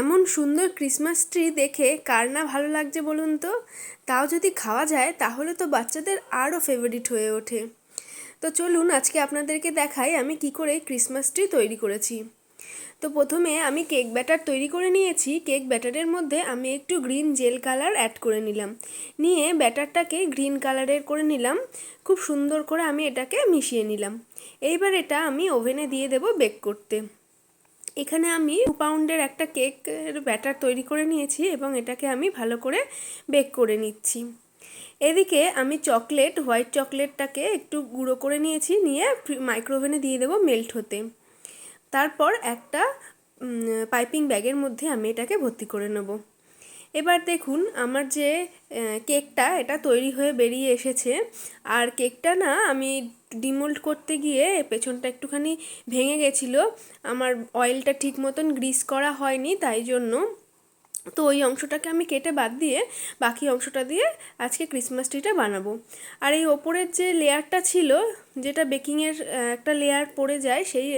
এমন সুন্দর Christmas tree দেখে কার না ভালো লাগছে বলুন তো? তাও যদি খাওয়া যায়, তাহলে তো বাচ্চাদের আরও ফেভারিট হয়ে ওঠে। তো চলুন আজকে আপনাদেরকে দেখাই আমি কি করে ক্রিসমাস ট্রি তৈরি করেছি। তো প্রথমে আমি কেক ব্যাটার তৈরি করে নিয়েছি। কেক ব্যাটারের মধ্যে আমি একটু গ্রিন জেল কালার অ্যাড করে নিলাম। নিয়ে ব্যাটারটাকে গ্রিন কালারের করে নিলাম। খুব সুন্দর করে আমি এটাকে মিশিয়ে নিলাম। এইবার এটা আমি ওভেনে দিয়ে দেব বেক করতে। এখানে আমি টু পাউন্ডের একটা কেকের ব্যাটার তৈরি করে নিয়েছি এবং এটাকে আমি ভালো করে বেক করে নিচ্ছি। এদিকে আমি চকলেট হোয়াইট চকলেটটাকে একটু গুঁড়ো করে নিয়েছি, নিয়ে মাইক্রোওভেনে দিয়ে দেবো মেল্ট হতে। তারপর একটা পাইপিং ব্যাগের মধ্যে আমি এটাকে ভর্তি করে নেব। এবার দেখুন আমার যে কেকটা এটা তৈরি হয়ে বেরিয়ে এসেছে। আর কেকটা না আমি ডিমোল্ড করতে গিয়ে পেছনটা একটুখানি ভেঙে গেছিল। আমার অয়েলটা ঠিক মতন গ্রিস করা হয়নি তাই জন্য। তো ওই অংশটাকে আমি কেটে বাদ দিয়ে বাকি অংশটা দিয়ে আজকে ক্রিসমাস ট্রিটা বানাবো। আর এই ওপরের যে লেয়ারটা ছিল, যেটা বেকিংয়ের একটা লেয়ার পড়ে যায়, সেই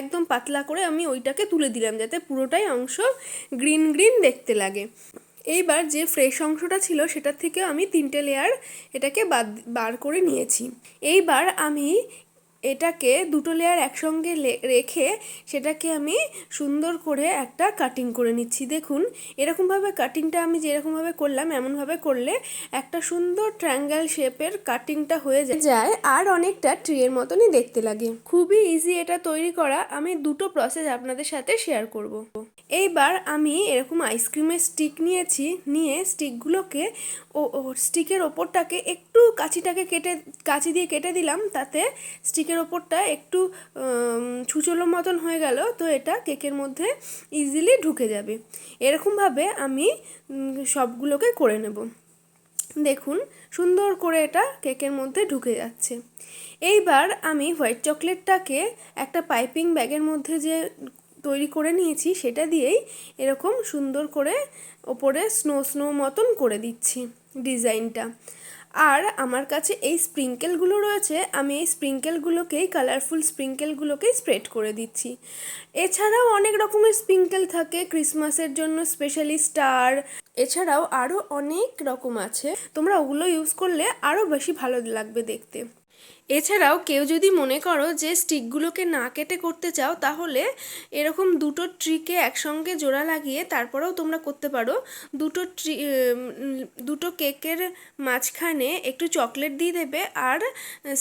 একদম পাতলা করে আমি ওইটাকে তুলে দিলাম যাতে পুরোটাই অংশ গ্রিন গ্রিন দেখতে লাগে। এইবার যে ফ্রেশ অংশটা ছিল, সেটার থেকে আমি তিনটে লেয়ার এটাকে বাদ, বার করে নিয়েছি। এইবার আমি এটাকে দুটো লেয়ার একসঙ্গে রেখে সেটাকে আমি সুন্দর করে একটা কাটিং করে নিচ্ছি। দেখুন, এরকমভাবে কাটিংটা আমি যেরকমভাবে করলাম, এমনভাবে করলে একটা সুন্দর ট্রায়াঙ্গেল শেপের কাটিংটা হয়ে যায়। আর অনেকটা ট্রিয়ের মতনই দেখতে লাগে। খুবই ইজি এটা তৈরি করা। আমি দুটো প্রসেস আপনাদের সাথে শেয়ার করব। এইবার আমি এরকম আইসক্রিমের স্টিক নিয়েছি। নিয়ে স্টিকগুলোকে ও স্টিকের ওপরটাকে একটু কাঁচিটাকে কেটে কাঁচি দিয়ে কেটে দিলাম, তাতে স্টিকের ওপরটা একটু ছুচলো মতন হয়ে গেল, তো এটা কেকের মধ্যে ইজিলি ঢুকে যাবে। এরকমভাবে আমি সবগুলোকে করে নেব। দেখুন, সুন্দর করে এটা কেকের মধ্যে ঢুকে যাচ্ছে। এইবার আমি হোয়াইট চকলেটটাকে একটা পাইপিং ব্যাগের মধ্যে যে তৈরি করে নিয়েছি, সেটা দিয়েই এরকম সুন্দর করে ওপরে স্নো স্নো মতন করে দিচ্ছি ডিজাইনটা। আর আমার কাছে এই স্প্রিঙ্কেলগুলো রয়েছে, আমি এই স্প্রিঙ্কেলগুলোকেই কালারফুল স্প্রিঙ্কেলগুলোকেই স্প্রেড করে দিচ্ছি। এছাড়াও অনেক রকমের স্প্রিঙ্কেল থাকে, ক্রিসমাসের জন্য স্পেশালি স্টার, এছাড়াও আরও অনেক রকম আছে। তোমরা ওগুলো ইউজ করলে আরও বেশি ভালো লাগবে দেখতে। এছাড়াও কেউ যদি মনে করো যে স্টিকগুলোকে না কেটে করতে চাও, তাহলে এরকম দুটো ট্রিকে একসঙ্গে জোড়া লাগিয়ে তারপরেও তোমরা করতে পারো। দুটো ট্রি দুটো কেকের মাঝখানে একটু চকলেট দিয়ে দেবে আর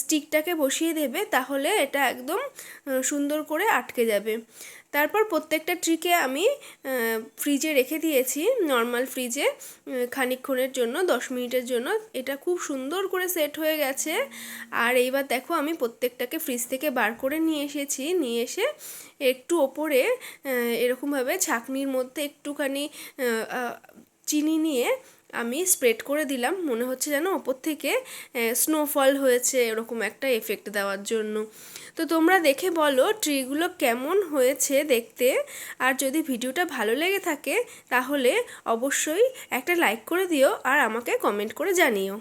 স্টিকটাকে বসিয়ে দেবে, তাহলে এটা একদম সুন্দর করে আটকে যাবে। তারপর প্রত্যেকটা ট্রিকে আমি ফ্রিজে রেখে দিয়েছি, নর্মাল ফ্রিজে খানিকক্ষণের জন্য, দশ মিনিটের জন্য। এটা খুব সুন্দর করে সেট হয়ে গেছে। আর এইবার দেখো আমি প্রত্যেকটাকে ফ্রিজ থেকে বার করে নিয়ে এসেছি। নিয়ে এসে একটু ওপরে এরকমভাবে ছাকনির মধ্যে একটুখানি চিনি নিয়ে আমি স্প্রেড করে দিলাম। মনে হচ্ছে যেন ওপর থেকে স্নোফল হয়েছে, এরকম একটা এফেক্ট দেওয়ার জন্য। তো তোমরা দেখে বলো ট্রিগুলো কেমন হয়েছে দেখতে। আর যদি ভিডিওটা ভালো লেগে থাকে, তাহলে অবশ্যই একটা লাইক করে দিও আর আমাকে কমেন্ট করে জানিও।